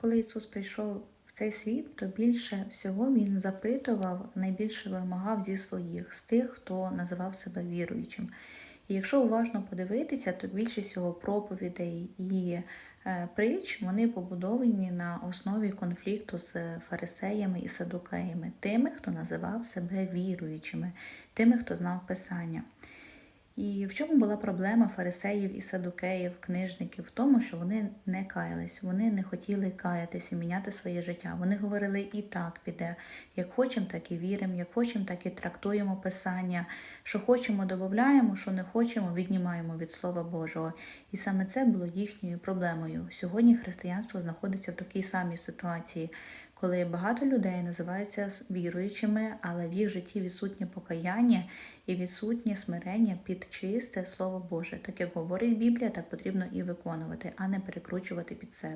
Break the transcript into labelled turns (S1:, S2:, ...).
S1: Коли Ісус прийшов в цей світ, то більше всього Він запитував, найбільше вимагав зі своїх, з тих, хто називав себе віруючим. І якщо уважно подивитися, то більшість його проповідей і е, притч вони побудовані на основі конфлікту з фарисеями і садукеями, тими, хто називав себе віруючими, тими, хто знав Писання. І в чому була проблема фарисеїв і садукеїв, книжників? В тому, що вони не каялись, вони не хотіли каятись і міняти своє життя. Вони говорили і так піде. Як хочемо, так і віримо, як хочемо, так і трактуємо писання. Що хочемо, додаємо, що не хочемо, віднімаємо від Слова Божого. І саме це було їхньою проблемою. Сьогодні християнство знаходиться в такій самій ситуації. Коли багато людей називаються віруючими, але в їх житті відсутнє покаяння і відсутнє смирення під чисте Слово Боже. Так як говорить Біблія, так потрібно і виконувати, а не перекручувати під себе.